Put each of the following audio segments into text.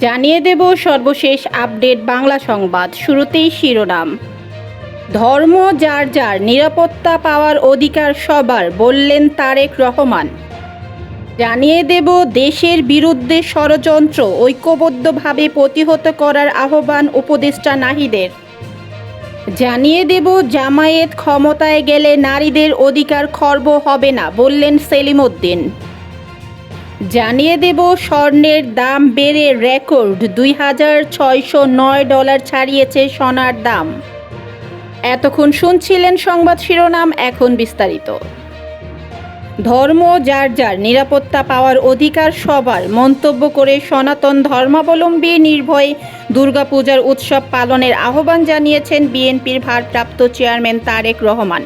জানিয়ে দেব সর্বশেষ আপডেট বাংলা সংবাদ শুরুতেই শিরোনাম। ধর্ম, যার যার নিরাপত্তা পাওয়ার অধিকার সবার, বললেন তারেক রহমান। জানিয়ে দেব দেশের বিরুদ্ধে ষড়যন্ত্র ঐক্যবদ্ধভাবে প্রতিহত করার আহ্বান উপদেষ্টা নাহিদের। জানিয়ে দেব জামায়েত ক্ষমতায় গেলে নারীদের অধিকার খর্ব হবে না, বললেন সেলিমউদ্দিন। জানিয়ে দেব, স্বর্ণের দাম বেড়ে রেকর্ড দুই হাজার ছয়শো নয় ডলার ছাড়িয়েছে সোনার দাম। এতক্ষণ শুনছিলেন সংবাদ শিরোনাম, এখন বিস্তারিত। ধর্ম, যার যার নিরাপত্তা পাওয়ার অধিকার, সবার মন্তব্য করে সনাতন ধর্মাবলম্বী নির্ভয়ে দুর্গাপূজার উৎসব পালনের আহ্বান জানিয়েছেন বিএনপির ভারপ্রাপ্ত চেয়ারম্যান তারেক রহমান।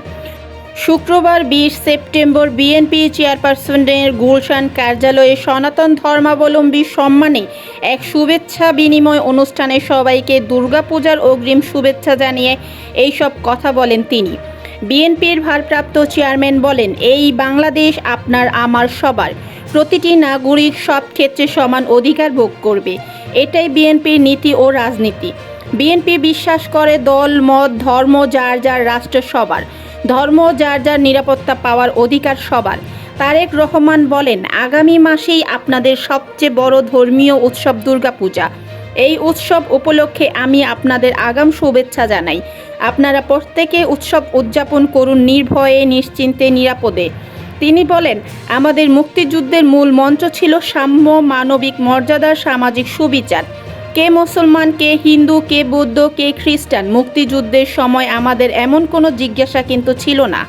শুক্রবার বিশ সেপ্টেম্বর বিএনপি চেয়ারপারসনের গুলশান কার্যালয়ে সনাতন ধর্মাবলম্বী সম্মানে এক শুভেচ্ছা বিনিময় অনুষ্ঠানে সবাইকে দুর্গাপূজার অগ্রিম শুভেচ্ছা জানিয়ে এইসব কথা বলেন তিনি। বিএনপির ভারপ্রাপ্ত চেয়ারম্যান বলেন, এই বাংলাদেশ আপনার, আমার, সবার। প্রতিটি নাগরিক সব ক্ষেত্রে সমান অধিকার ভোগ করবে। এটাই বিএনপির নীতি ও রাজনীতি। বিএনপি বিশ্বাস করে দল, মত, ধর্ম, যার যার, রাষ্ট্র সবার। ধর্ম, যার যার নিরাপত্তা পাওয়ার অধিকার সবার। তারেক রহমান বলেন, আগামী মাসেই আপনাদের সবচেয়ে বড় ধর্মীয় উৎসব দুর্গাপূজা। এই উৎসব উপলক্ষে আমি আপনাদের আগাম শুভেচ্ছা জানাই। আপনারা প্রত্যেকে উৎসব উদযাপন করুন নির্ভয়ে, নিশ্চিন্তে, নিরাপদে। তিনি বলেন, আমাদের মুক্তিযুদ্ধের মূল মঞ্চ ছিল সাম্য, মানবিক মর্যাদা, সামাজিক সুবিচার। কে মুসলমান, কে হিন্দু, কে বৌদ্ধ, কে খ্রিস্টান? মুক্তিযুদ্ধের সময় আমাদের এমন কোনো জিজ্ঞাসা কিন্তু ছিল না।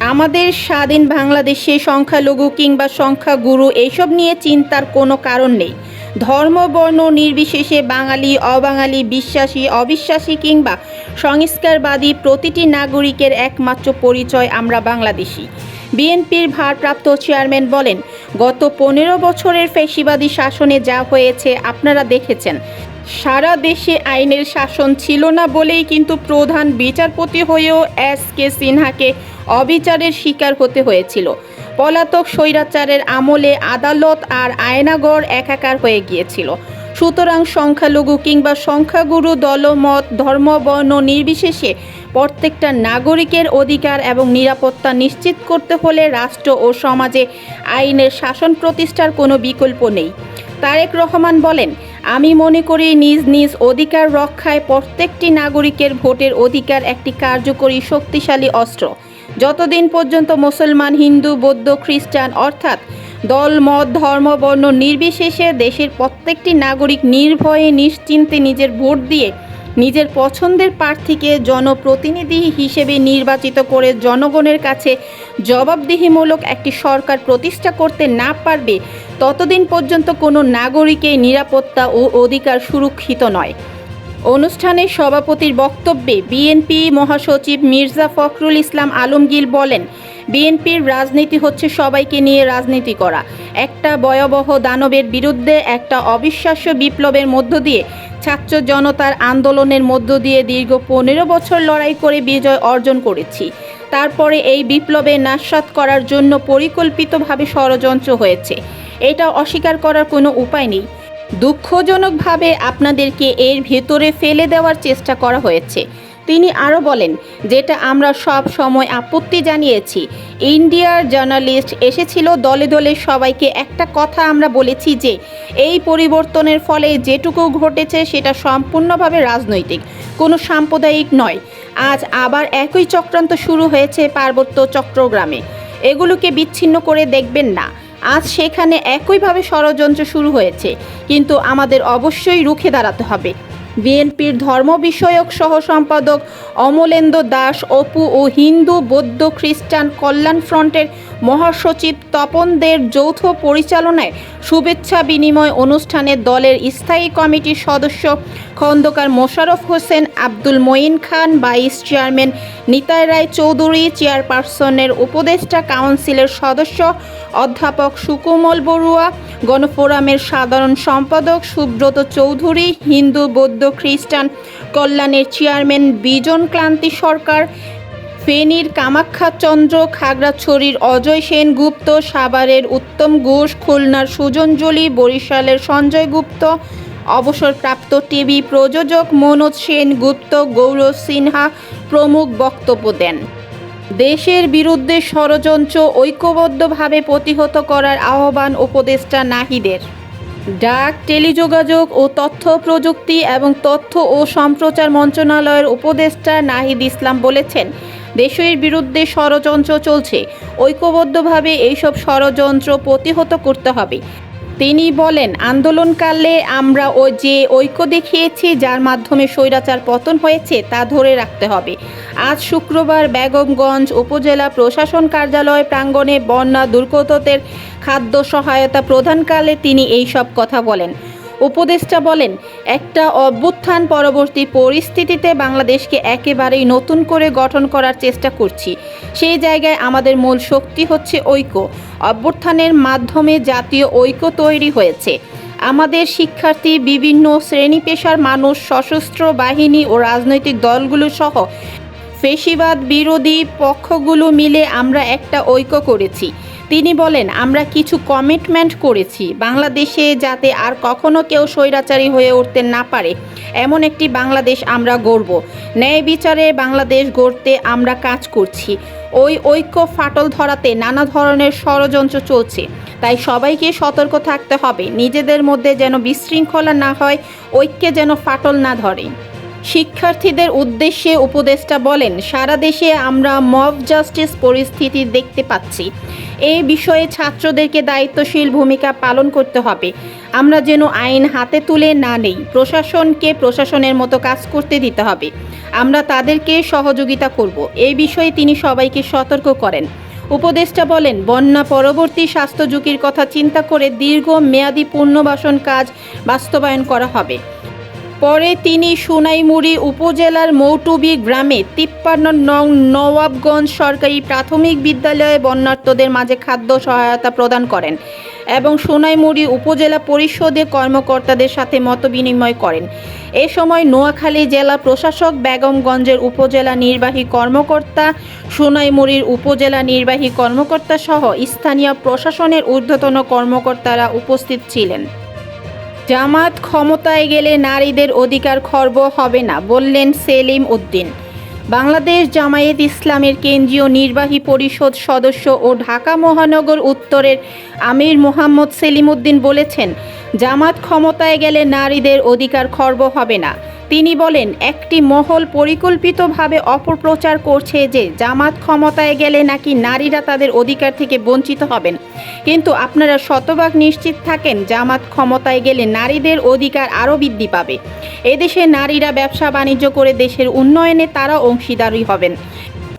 আমাদের স্বাধীন বাংলাদেশে সংখ্যালঘু কিংবা সংখ্যাগুরু এইসব নিয়ে চিন্তার কোনো কারণ নেই। ধর্ম, বর্ণ নির্বিশেষে বাঙালি, অবাঙালি, বিশ্বাসী, অবিশ্বাসী কিংবা সংস্কারবাদী প্রতিটি নাগরিকের একমাত্র পরিচয় আমরা বাংলাদেশি। বিএনপির ভারপ্রাপ্ত চেয়ারম্যান বলেন গত পনেরো বছরের ফেসিবাদী শাসনে যা হয়েছে আপনারা দেখেছেন। সারা দেশে আইনের শাসন ছিল না বলেই কিন্তু প্রধান বিচারপতি হয়েও এস কে সিনহাকে অবিচারের শিকার হতে হয়েছিল। পলাতক স্বৈরাচারের আমলে আদালত আর আয়নাগড় একাকার হয়ে গিয়েছিল। সুতরাং সংখ্যালঘু কিংবা সংখ্যাগুরু দলমত ধর্ম, বর্ণ নির্বিশেষে প্রত্যেকটা নাগরিকের অধিকার এবং নিরাপত্তা নিশ্চিত করতে হলে রাষ্ট্র ও সমাজে আইনের শাসন প্রতিষ্ঠার কোনো বিকল্প নেই। তারেক রহমান বলেন, আমি মনে করি নিজ নিজ অধিকার রক্ষায় প্রত্যেকটি নাগরিকের ভোটের অধিকার একটি কার্যকরী, শক্তিশালী অস্ত্র। যতদিন পর্যন্ত মুসলমান, হিন্দু, বৌদ্ধ, খ্রিস্টান অর্থাৎ দল, মত, ধর্ম, বর্ণ নির্বিশেষে দেশের প্রত্যেকটি নাগরিক নির্ভয়ে, নিশ্চিন্তে নিজের ভোট দিয়ে নিজের পছন্দের প্রার্থীকে জনপ্রতিনিধি হিসেবে নির্বাচিত করে জনগণের কাছে জবাবদিহিমূলক একটি সরকার প্রতিষ্ঠা করতে না পারবে, ততদিন পর্যন্ত কোনো নাগরিকের নিরাপত্তা ও অধিকার সুরক্ষিত নয়। অনুষ্ঠানে সভাপতির বক্তব্যে বিএনপি মহাসচিব মির্জা ফখরুল ইসলাম আলমগীর বলেন, বিএনপির রাজনীতি হচ্ছে সবাইকে নিয়ে রাজনীতি করা। একটা ভয়াবহ দানবের বিরুদ্ধে, একটা অবিশ্বাস্য বিপ্লবের মধ্য দিয়ে, ছাত্র জনতার আন্দোলনের মধ্য দিয়ে দীর্ঘ পনেরো বছর লড়াই করে বিজয় অর্জন করেছি। তারপরে এই বিপ্লবে নাস্বাত করার জন্য পরিকল্পিতভাবে ষড়যন্ত্র হয়েছে। এটা অস্বীকার করার কোনো উপায় নেই। দুঃখজনকভাবে আপনাদেরকে এর ভেতরে ফেলে দেওয়ার চেষ্টা করা হয়েছে। তিনি আরও বলেন, যেটা আমরা সব সময় আপত্তি জানিয়েছি। ইন্ডিয়ার জার্নালিস্ট এসেছিল দলে দলে সবাইকে একটা কথা আমরা বলেছি যে, এই পরিবর্তনের ফলে যেটুকু ঘটেছে সেটা সম্পূর্ণভাবে রাজনৈতিক, কোনো সাম্প্রদায়িক নয়। আজ আবার একই চক্রান্ত শুরু হয়েছে পার্বত্য চট্টগ্রামে। এগুলোকে বিচ্ছিন্ন করে দেখবেন না। আজ সেখানে একইভাবে ষড়যন্ত্র শুরু হয়েছে। কিন্তু আমাদের অবশ্যই রুখে দাঁড়াতে হবে। বিএনপির ধর্ম বিষয়ক সহ সম্পাদক অমলেন্দু দাস, অপু ও হিন্দু, বৌদ্ধ, খ্রিস্টান কল্যাণ ফ্রন্টের মহাসচিব তপন দের যৌথ পরিচালনায় শুভেচ্ছা বিনিময় অনুষ্ঠানে দলের স্থায়ী কমিটির সদস্য খন্দকার মোশারফ হোসেন, আব্দুল মঈন খান, ভাইস চেয়ারম্যান নিতাই রায় চৌধুরী, চেয়ারপারসনের উপদেষ্টা কাউন্সিলের সদস্য অধ্যাপক সুকোমল বড়ুয়া, গণফোরামের সাধারণ সম্পাদক সুব্রত চৌধুরী, হিন্দু, বৌদ্ধ, খ্রিস্টান কল্যাণের চেয়ারম্যান বিজন ক্লান্তি সরকার ফেনীর কামাখ্যা চন্দ্র খাগড়াছড়ির অজয় সেনগুপ্ত সাভারের উত্তম ঘোষ, খুলনার সুজন জলি, বরিশালের সঞ্জয় গুপ্ত, অবসরপ্রাপ্ত টিভি প্রযোজক মনোজ সেন গুপ্ত, গৌরব সিনহা প্রমুখ বক্তব্য দেন। দেশের বিরুদ্ধে ষড়যন্ত্র ঐক্যবদ্ধভাবে প্রতিহত করার আহ্বান উপদেষ্টা নাহিদের। ডাক, টেলিযোগাযোগ ও তথ্য প্রযুক্তি এবং তথ্য ও সম্প্রচার মন্ত্রণালয়ের উপদেষ্টা নাহিদ ইসলাম বলেছেন দেশের বিরুদ্ধে ষড়যন্ত্র চলছে। ঐক্যবদ্ধভাবে এইসব ষড়যন্ত্র প্রতিহত করতে হবে। তিনি বলেন আন্দোলনকালে আমরা ও যে ঐক্য দেখিয়েছি, যার মাধ্যমে স্বৈরাচার পতন হয়েছে, তা ধরে রাখতে হবে। আজ শুক্রবার বেগমগঞ্জ উপজেলা প্রশাসন কার্যালয় প্রাঙ্গণে বন্যা দুর্গতদের খাদ্য সহায়তা প্রদানকালে তিনি এই সব কথা বলেন। উপদেষ্টা বলেন, একটা অভ্যুত্থান পরবর্তী পরিস্থিতিতে বাংলাদেশকে একেবারেই নতুন করে গঠন করার চেষ্টা করছি। সেই জায়গায় আমাদের মূল শক্তি হচ্ছে ঐক্য। অভ্যুত্থানের মাধ্যমে জাতীয় ঐক্য তৈরি হয়েছে। আমাদের শিক্ষার্থী, বিভিন্ন শ্রেণি পেশার মানুষ, সশস্ত্র বাহিনী ও রাজনৈতিক দলগুলো সহ ফেসিবাদ বিরোধী পক্ষগুলো মিলে আমরা একটা ঐক্য করেছি। তিনি বলেন, আমরা কিছু কমিটমেন্ট করেছি। বাংলাদেশে যাতে আর কখনো কেউ স্বৈরাচারী হয়ে উঠতে না পারে, এমন একটি বাংলাদেশ আমরা গড়ব। ন্যায় বিচারে বাংলাদেশ গড়তে আমরা কাজ করছি। ওই ঐক্য ফাটল ধরাতে নানা ধরনের ষড়যন্ত্র চলছে। তাই সবাইকে সতর্ক থাকতে হবে। নিজেদের মধ্যে যেন বিশৃঙ্খলা না হয়, ঐক্যে যেন ফাটল না ধরে। শিক্ষার্থীদের উদ্দেশ্যে উপদেষ্টা বলেন, সারা দেশে আমরা মব জাস্টিস পরিস্থিতি দেখতে পাচ্ছি। এই বিষয়ে ছাত্রদেরকে দায়িত্বশীল ভূমিকা পালন করতে হবে। আমরা যেন আইন হাতে তুলে না নেই, প্রশাসনকে প্রশাসনের মতো কাজ করতে দিতে হবে। আমরা তাদেরকে সহযোগিতা করব। এই বিষয়ে তিনি সবাইকে সতর্ক করেন। উপদেষ্টা বলেন, বন্যা পরবর্তী স্বাস্থ্য ঝুঁকির কথা চিন্তা করে দীর্ঘ মেয়াদী পুনর্বাসন কাজ বাস্তবায়ন করা হবে। পরে তিনি সোনাইমুড়ি উপজেলার মৌটুবি গ্রামে তিপ্পান্ন নং নওয়াবগঞ্জ সরকারি প্রাথমিক বিদ্যালয়ে বন্যার্তদের মাঝে খাদ্য সহায়তা প্রদান করেন এবং সোনাইমুড়ি উপজেলা পরিষদের কর্মকর্তাদের সাথে মতবিনিময় করেন। এ সময় নোয়াখালী জেলা প্রশাসক বেগমগঞ্জের উপজেলা নির্বাহী কর্মকর্তা, সোনাইমুড়ির উপজেলা নির্বাহী কর্মকর্তা সহ স্থানীয় প্রশাসনের ঊর্ধ্বতন কর্মকর্তারা উপস্থিত ছিলেন। জামাত ক্ষমতায় গেলে নারীদের অধিকার খর্ব হবে না, বললেন সেলিম উদ্দিন। বাংলাদেশ জামায়াত ইসলামের কেন্দ্রীয় নির্বাহী পরিষদ সদস্য ও ঢাকা মহানগর উত্তরের আমির মোহাম্মদ সেলিম উদ্দিন বলেছেন, জামাত ক্ষমতায় গেলে নারীদের অধিকার খর্ব হবে না। তিনি বলেন, একটি মহল পরিকল্পিতভাবে অপপ্রচার করছে যে জামাত ক্ষমতায় গেলে নাকি নারীরা তাদের অধিকার থেকে বঞ্চিত হবেন। কিন্তু আপনারা শতভাগ নিশ্চিত থাকেন, জামাত ক্ষমতায় গেলে নারীদের অধিকার আরও বৃদ্ধি পাবে। এদেশে নারীরা ব্যবসা বাণিজ্য করে দেশের উন্নয়নে তারা অংশীদারী হবেন।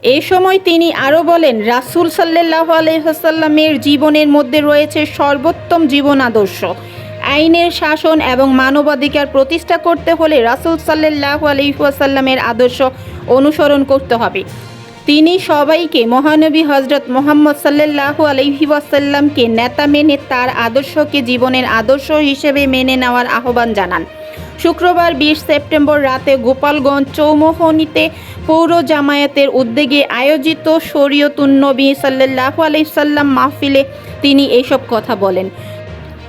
এ সময় তিনি আরও বলেন, রাসুল সাল্লাহ আলহাসাল্লামের জীবনের মধ্যে রয়েছে সর্বোত্তম জীবন আদর্শ। আইনের শাসন এবং মানবাধিকার প্রতিষ্ঠা করতে হলে রাসুল সাল্লাহ আলহিহাসাল্লামের আদর্শ অনুসরণ করতে হবে। তিনি সবাইকে মহানবী হজরত মোহাম্মদ সাল্লাহ আলহি ওয়াসাল্লামকে নেতা মেনে তার আদর্শকে জীবনের আদর্শ হিসেবে মেনে নেওয়ার আহ্বান জানান। শুক্রবার বিশ সেপ্টেম্বর রাতে গোপালগঞ্জ চৌমোহনীতে পৌর জামায়াতের উদ্যোগে আয়োজিত শরীয়তুন্নবী সাল্লাহ আলাইসাল্লাম মাহফিলে তিনি এসব কথা বলেন।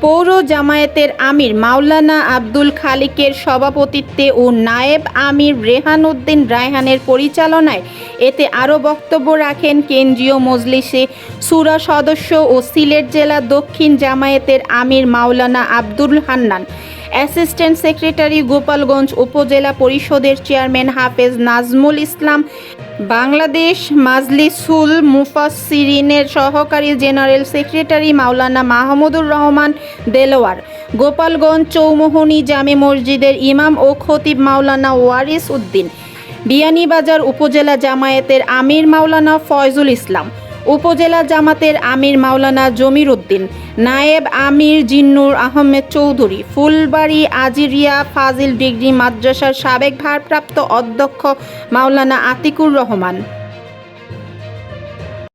পৌর জামায়াতের আমির মাওলানা আব্দুল খালিকের সভাপতিত্বে ও নায়েব আমির রেহান উদ্দিন রায়হানের পরিচালনায় এতে আরও বক্তব্য রাখেন কেন্দ্রীয় মজলিসে সুরা সদস্য ও সিলেট জেলা দক্ষিণ জামায়াতের আমির মাওলানা আব্দুল হান্নান। অ্যাসিস্ট্যান্ট সেক্রেটারি গোপালগঞ্জ উপজেলা পরিষদের চেয়ারম্যান হাফেজ নাজমুল ইসলাম, বাংলাদেশ মাজলিসুল মুফাসসিরিনের সহকারী জেনারেল সেক্রেটারি মাওলানা মাহমুদুর রহমান দেলোয়ার, গোপালগঞ্জ চৌমোহনী জামে মসজিদের ইমাম ও খতিব মাওলানা ওয়ারিস উদ্দিন, বিয়ানীবাজার উপজেলা জামায়াতের আমির মাওলানা ফয়জুল ইসলাম উপজেলা জামাতের আমির মাওলানা জমির উদ্দিন, নায়েব আমির জিন্নুর আহমেদ চৌধুরী, ফুলবাড়ি আজিরিয়া ফাজিল ডিগ্রি মাদ্রাসার সাবেক ভারপ্রাপ্ত অধ্যক্ষ মাওলানা আতিকুর রহমান।